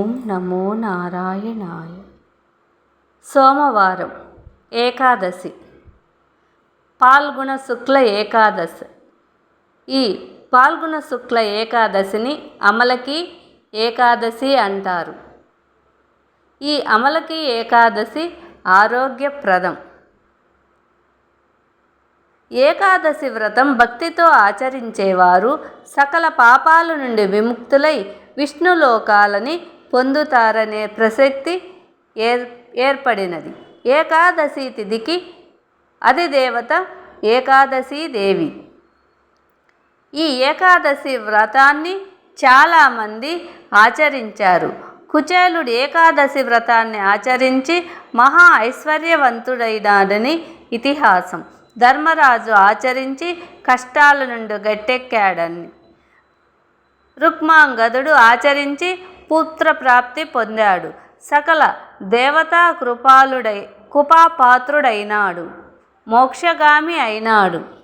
ఓం నమో నారాయణాయ. సోమవారం ఏకాదశి. పాల్గొన శుక్ల ఏకాదశి. ఈ పాల్గొన శుక్ల ఏకాదశిని అమలకి ఏకాదశి అంటారు. ఈ అమలకి ఏకాదశి ఆరోగ్యప్రదం. ఏకాదశి వ్రతం భక్తితో ఆచరించేవారు సకల పాపాల నుండి విముక్తులై విష్ణులోకాలని పొందుతారనే ప్రసక్తి ఏర్ ఏర్పడినది. ఏకాదశి తిథికి అధిదేవత ఏకాదశి దేవి. ఈ ఏకాదశి వ్రతాన్ని చాలామంది ఆచరించారు. కుచేలుడు ఏకాదశి వ్రతాన్ని ఆచరించి మహా ఐశ్వర్యవంతుడైనాడని ఇతిహాసం. ధర్మరాజు ఆచరించి కష్టాల నుండి గట్టెక్కాడని. రుక్మాంగదుడు ఆచరించి పుత్రప్రాప్తి పొందాడు. సకల దేవతా కృపాలుడై కృపాపాత్రుడైనాడు. మోక్షగామి అయినాడు.